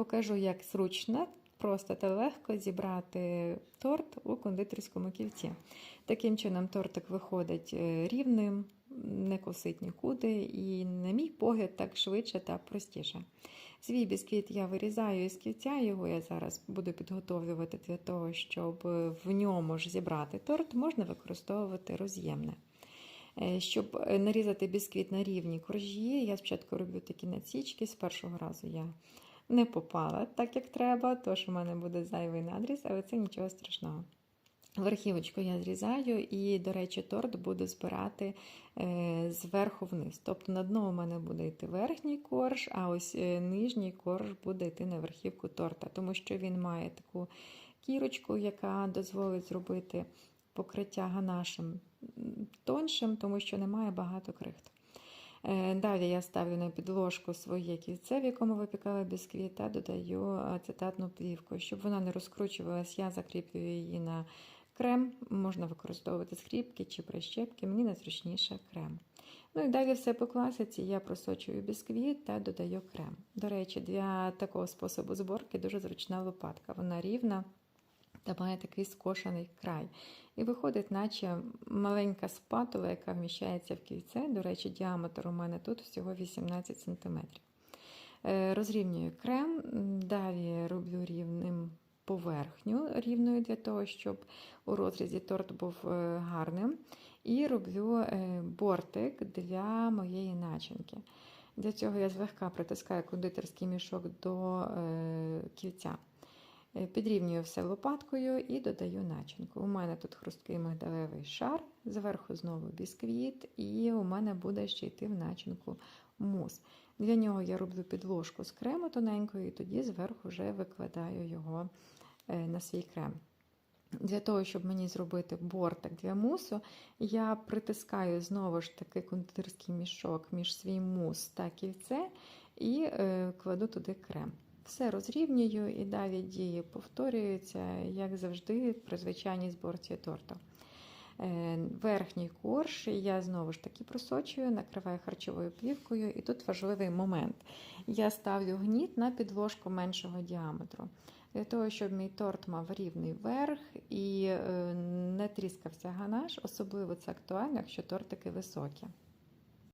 Покажу, як зручно, просто та легко зібрати торт у кондитерському кільці. Таким чином, тортик виходить е, рівним, не косить нікуди, і, на мій погляд, так швидше та простіше. Свій бісквіт я вирізаю із кільця, його я зараз буду підготовлювати для того, щоб в ньому ж зібрати торт, можна використовувати роз'ємне. Е, Щоб е, нарізати бісквіт на рівні коржі, я спочатку роблю такі насічки. З першого разу я не попала так, як треба, тож у мене буде зайвий надріз, але це нічого страшного. Верхівочку я зрізаю, і, до речі, торт буду збирати е, зверху вниз. Тобто на дно у мене буде йти верхній корж, а ось е, нижній корж буде йти на верхівку торта, тому що він має таку кірочку, яка дозволить зробити покриття ганашем тоншим, тому що немає багато крихт. Е, Далі я ставлю на підложку своє кільце, в якому випікала бісквіт, та додаю ацетатну плівку. Щоб вона не розкручувалась, я закріплюю її на крем. Можна використовувати скріпки чи прищепки, мені найзручніше крем. Ну і далі все по класиці. Я просочую бісквіт та додаю крем. До речі, для такого способу зборки дуже зручна лопатка. Вона рівна та має такий скошений край. І виходить, наче маленька спатула, яка вміщається в кільце. До речі, діаметр у мене тут всього 18 см. Розрівнюю крем, далі роблю рівним поверхню рівною для того, щоб у розрізі торт був е, гарним. І роблю е, бортик для моєї начинки. Для цього я злегка притискаю кондитерський мішок до е, кільця. Підрівнюю все лопаткою і додаю начинку. У мене тут хрусткий мигдалевий шар, зверху знову бісквіт, і у мене буде ще йти в начинку мус. Для нього я роблю підложку з крему тоненькою, і тоді зверху вже викладаю його на свій крем. Для того, щоб мені зробити бортик для мусу, я притискаю знову ж таки кондитерський мішок між свій мус та кільце і е, кладу туди крем. Все розрівнюю і далі дії повторюються, як завжди, при звичайній зборці торту. Е, Верхній корж я знову ж таки просочую, накриваю харчовою плівкою, і тут важливий момент. Я ставлю гніт на підложку меншого діаметру. Для того, щоб мій торт мав рівний верх і е, не тріскався ганаш, особливо це актуально, якщо тортики високі.